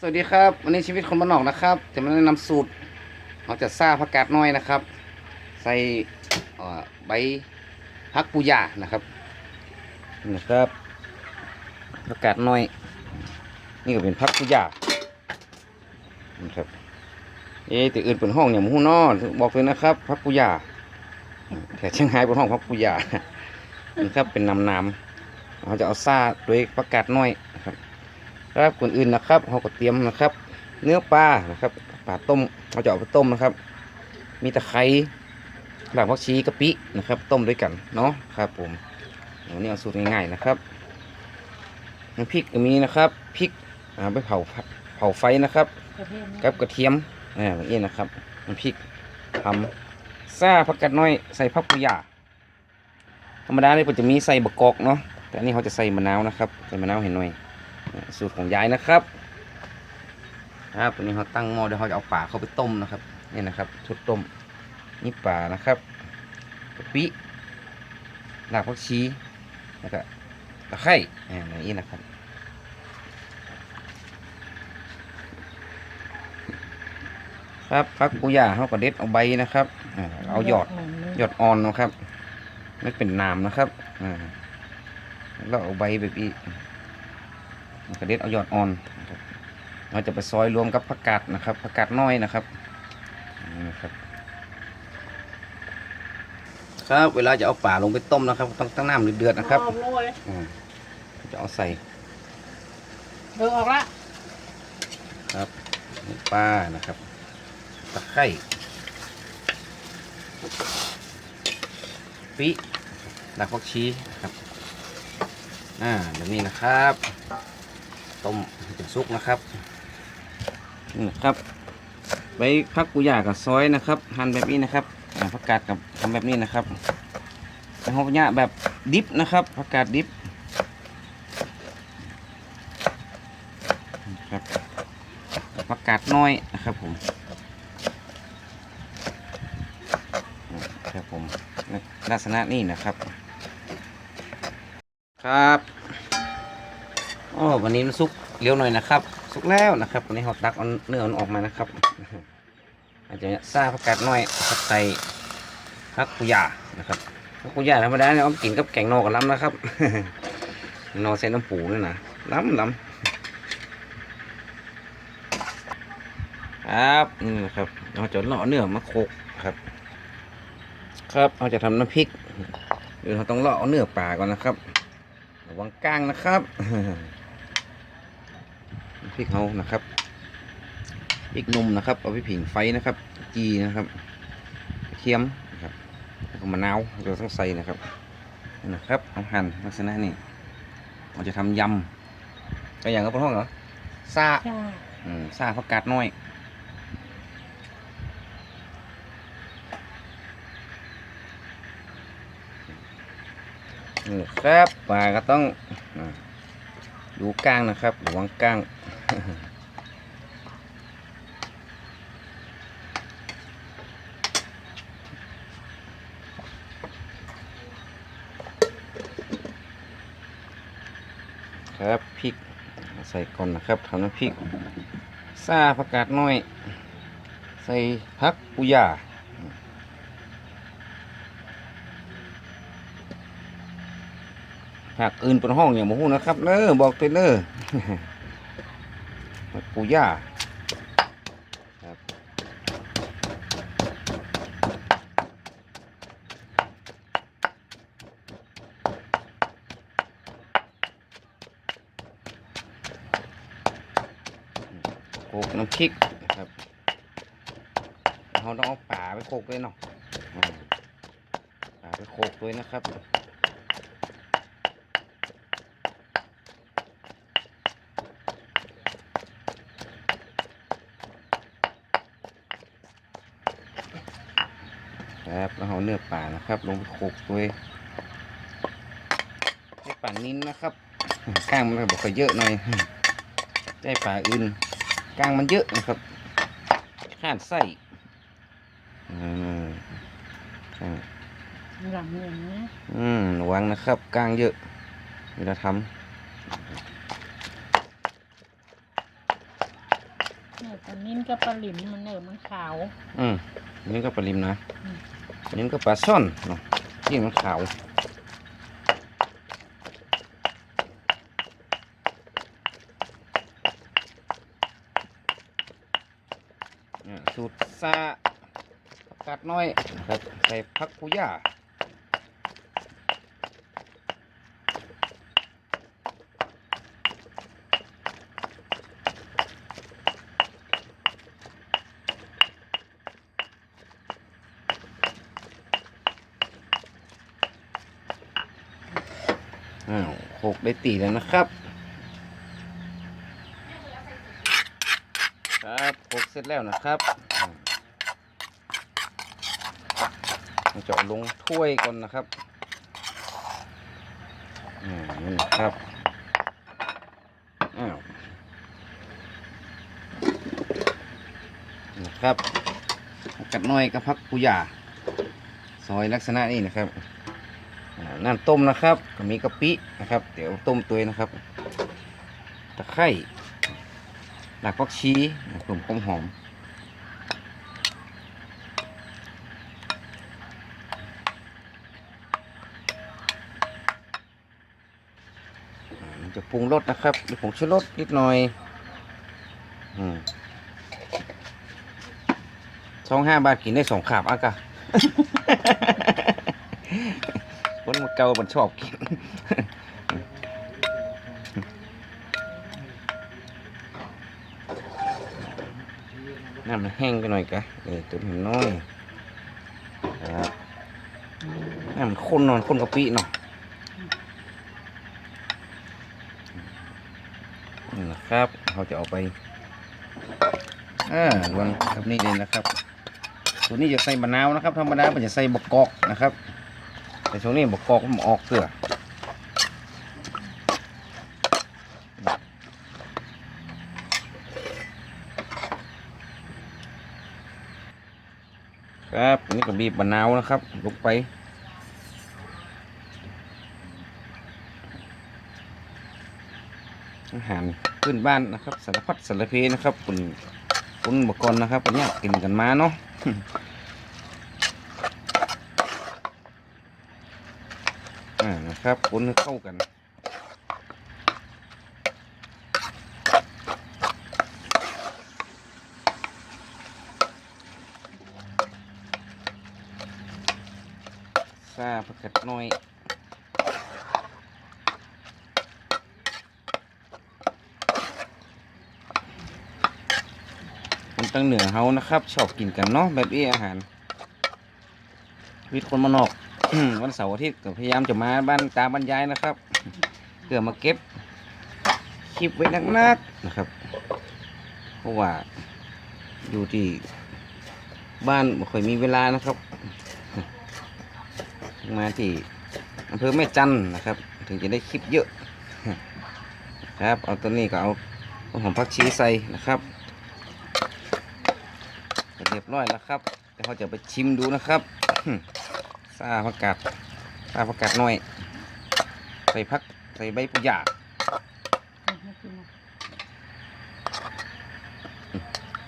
สวัสดีครับวันนี้ชีวิตคนบ้านนอกนะครับจะมาแนะนำสูตรเราจะซ่าผักกาดน้อยนะครับ ใส่ใบพักปูยานะครับนะครับผักกาดน้อย นี่ก็เป็นพักปูยานะครับเอ๊แต่อื่นเป็นห้องอย่างหมูนอบอกเลยนะครับพักปูยาแต่เชียงรายเป็นห้องพักปูยานะครับเป็นนำนำเราจะเอาซ่าด้วยผักกาดน้อยนะครับ ครับก่อนอื่นนะครับเราก็เตรียมนะครับ เนื้อปลานะครับปลาต้มเราจะเอาไปต้มนะครับ มีตะไคร้หลักผักชีกะปินะครับ ต้มด้วยกันเนาะครับผมอันนี้เอาสูตรง่ายๆนะครับน้ำพริกก็มีนะครับพริกอ่าไปเผาเผาไฟนะครับประเภทนี้กับกระเทียมอ่าแบบนี้นะครับน้ำพริกทำซ่าผักกาดน้อยใส่ผักกุยาธรรมดาเลยก็จะมีใส่บะกอกเนาะแต่อันนี้เขาจะใส่มะนาวนะครับใส่มะนาวเห็นหน่อย สูตรของยายนะครับครับวันนี้เขาตั้งหม้อเดี๋ยวเขาจะเอาป่าเข้าไปต้มนะครับนี่นะครับชุดต้มนี่ป่านะครับกะปิรากผักชีแล้วก็ตะไคร้อ่อย่างนี้นะครับครับพักกุยาเขาก็เด็ดเอาใบนะครับเอาหยอดหยอดอ่อนนะครับไม่เป็นนามนะครับอ่าแล้วเอาใบแบบนี้ กระเด็ดเอาหยอดอ่อนนะครับเราจะไปซอยรวมกับผักกาดนะครับผักกาดน้อยนะครับนี่นะครับ ครับ เวลาจะเอาป่าลงไปต้มนะครับต้องตั้งน้ำเดือดๆนะครับเอาโรยอ่าจะเอาใส่เออออกละครับนี่ปลานะครับตะไคร้ปิรากผักชีนะครับอ่าแบบนี้นะครับ ต้มเป็นซุกนะครับนี่นะครับใบพักกุยากับซอยนะครับหั่นแบบนี้นะครับผักกาดกับทำแบบนี้นะครับเป็นหอมยะแบบดิบนะครับผักกาดดิบครับผักกาดน้อยนะครับผมครับผมลักษณะนี้นะครับ ครับ อ๋อวันนี้มันสุกเร็วหน่อยนะครับ สุกแล้วนะครับวันนี้เราตักเอาเนื้อมันออกมานะครับ อาจจะซาผักกาดน้อยกับใส่ผักกุยานะครับผักกุยาธรรมดาเนี่ยเอากินกับแกงนอกับล้ำนะครับนอใส่น้ำปูนี่นะล้ำล้ำครับนี่นะครับเราจะเลาะเนื้อมาโคกครับ ครับเราจะทำน้ำพริกเดี๋ยวเราต้องเลาะเอาเนื้อปลาก่อนนะครับระวังก้างนะครับ พริกเขานะครับพริกหนุ่มนะครับ เอาไปผิงไฟนะครับ จีนะครับกระเทียมนะครับแล้วก็มะนาวเราต้องใส่นะครับนี่นะครับเอาหั่นลักษณะนี้เราจะทำยำก็อย่างก็เป็นห้องเหรอซาใช่อืมซาผักกาดน้อยนี่ครับปลาก็ต้องอ่าดูก้างนะครับระวังก้าง ครับพริกใส่ก่อนนะครับทำน้ำพริกซาผักกาดน้อย ใส่ผักปุยาผักอื่นเป็นห้องอย่างหมูนะครับเนอบอกเตนเนอผัก ปุยาครับโขกน้ำพริกนะครับเราต้องเอาป่าไปโขกด้วยเนาะอืมป่าไปโขกด้วยนะครับ ครับ แล้วเอาเนื้อป่านะครับ ลงไปโขลกด้วยใช้ป่านิ้นนะครับก้างมันก็บอกว่าเยอะหน่อยใช้ป่าอื่นก้างมันเยอะนะครับข้านไส้อืมอ่าหลังอย่างนี้อืมระวังนะครับก้างเยอะเวลาทเนี่ยตอนนี้กับปลาหลิมมันเออมันขาว อืมอันนี้ก็ปลาลิมนะ อันนี้ก็ปลาซ่อนเนาะที่มันขาวสูตรซาผักกาดน้อยนะครับใส่ผักกุย่า อ้าวโขกได้ตีแล้วนะครับ ครับโขกเสร็จแล้วนะครับเราะลงถ้วยก่อนนะครับอ่านี่นะครับอ้าวนะครับกัดน้อยกับพักกุยาซอยลักษณะนี้นะครับ น้ำต้มนะครับก็มีกะปินะครับ เดี๋ยวต้มตัวนะครับตะไคร้หลักผักชีนะกลุ่มความหอมจะปรุงรสนะครับดี๋ยผมช่วยรสนิดหน่อยอืมสองห้าบาทกินได้สองขาบอะกะคนมา เกามันชอบกินน้ำมันแห้งไปหน่อยกะเออตัวมันน้อยครับน้ำมันข้นนอนข้นกะปิเนาะนี่นะครับเขาจะเอาไปอ่าวันแบบนี้เลยนะครับ ตัวนี้จะใส่มะนาวนะครับ ธรรมดามันจะใส่บกกอกนะครับ แต่ช่วงนี้บกกอกมันออกเกลือครับอันนี่ก็บีบมะนาวนะครับลงไปอาหารพื้นบ้านนะครับสารพัดสารเพนะครับคุณคุณบกรนะครับอันเนี้ยกินกันมาเนาะ อ่า นะครับคุณให้เข้ากัน ซาผักกัดน้อยคนตั้งเหนือเฮานะครับ ชอบกินกันเนาะแบบนี้อาหารวิทย์คนมานอก วันเสาร์อาทิตย์ก็พยายามจะมาบ้านตาบรรยายนะครับเพื่อมาเก็บคลิปไว้นักๆนะครับ เพราะว่าอยู่ที่บ้านไม่ค่อยมีเวลานะครับ มาที่อำเภอแม่จันนะครับ ถึงจะได้คลิปเยอะ ครับเอาตัวนี้ก็เอาหอมผักชีใส่นะครับเรียบร้อยแล้วครับเดี๋ยวเขาจะไปชิมดูนะครับ ซาผักกาดซาผักกาดหน้อย ใส่พักใส่ใบปุยาให้กินนะ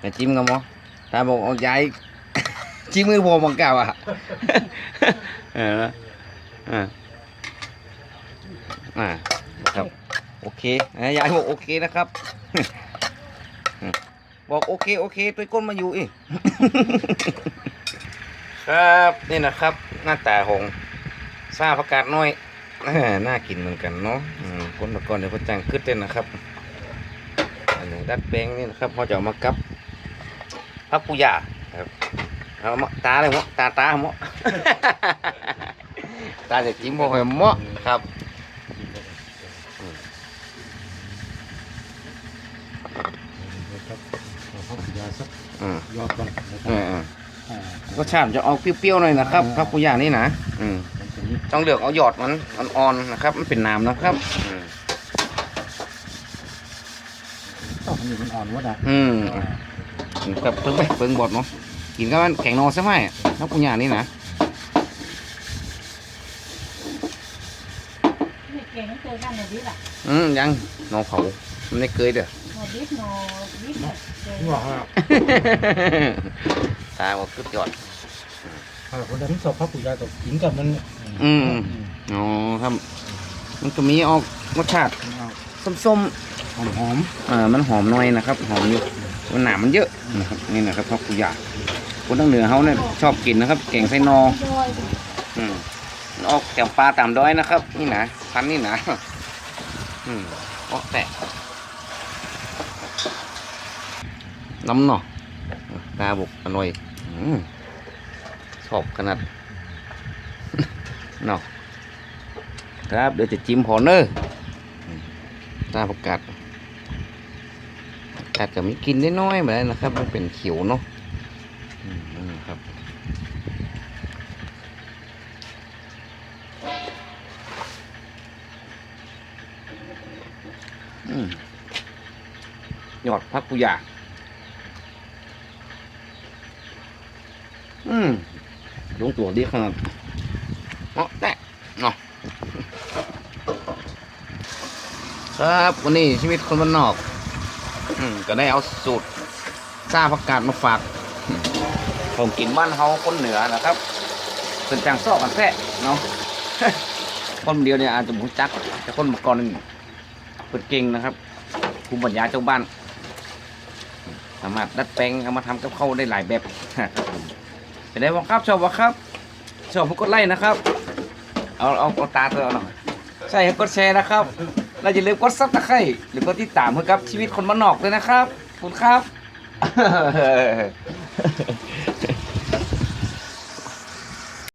แต่จิ้มกันมั้ตาบอกเอายายจิ้มมือพอมังกาวอะเอออ่าอ่าครับโอเคนะยายบอกโอเคนะครับ บอกโอเคโอเคตัวก้นมาอยู่อีกครับนี่นะครับ หน้าตาของซาผักกาดน้อยน่ากินเหมือนกันเนาะอืมคนตะกอนเดี๋ยวพ่อจังขึ้นเต้นนะครับ อันนี้ดัดแปลงนี่นะครับพ่อจะเอามากับพักปุยาครับเอามาตาเลยมะตาตาหมอตาจะจิ้มพอหอยมั้งครับเอาพักยาสัก อืม ยอดก่อนนะค อื รับ มอืม อ่า รสชาติมันจะออกเปรี้ยวๆหน่อยนะครับพักปุยานี่นะอืมมันจะนี้ต้องเลือกเอาหยอดมันอ่อนๆนะครับ มันเป็นน้ำนะครับอืมต้องอันนี้มันอ่อนวะนะอืมกับเพิ่งไปเพิ่งบดเนาะกินกับมันแข็งนอนใช่ไหมพักปุยานี่นะนี่เก่งเจอกันหน่อยดิล่ะอืมยังน้องเผามันไม่เคยเด้อหมดดิบหนอดิบแบบเจอว่าฮะตาบอกสุดยอด ฮะคนนั้นสอบพระปุยาตกกินกับมันอืมอ๋อครับ มันก็มีออกรสชาติส้มหอมหอมๆเอ่ามันหอมหน่อยนะครับ หอมอยู่มันหนามันเยอะนะครับนี่นะครับพักกุยาคนทางเหนือเขาเนี่ยชอบกินนะครับเก่งไส้นอย่อยอืมมันออกแถวปลาตามดอยนะครับ นี่นะพันธุ์นี่นะอืมออกแตะน้ำหน่อตาบุกอร่อยอืม ชอบขนาดเนาะครับเดี๋ยวจะจิ้มพอเนอร์อืมตาประกาศประกาศจะมีกินได้น้อยเหมือนกันนะครับมันเป็นเขียวเนาะอืมครับอืมยอดพักกุยาอืม ลงตัวดีขนาดเนาะแตะเนาะครับวันนี้ชีวิตคนบ้านนอกอก็ได้เอาสูตรซาผักกาดมาฝากอืมผมกินบ้านเฮาคนเหนือนะครับเป็นจังซอกกันแท้เนาะคนเดียวเนี่ยอาจจะบุจักแต่คนมื่อก่อนนี่เปิดเก่งนะครับภูมิปัญญาเจ้าบ้าน สามารถดัดแปลงเอามาทำกับข้าวได้หลายแบบ เป็นไงบ้างครับ ชอบบ้างครับชอบกดไลค์นะครับ เอาเอาเอาตาเธอเอาหน่อยใช่ครับกดแชร์นะครับแล้วอย่าลืมกดซับตะไคร้หรือกดติดตามเพื่อกับชีวิตคนบ้านนอกด้วยนะครับขอบคุณครับ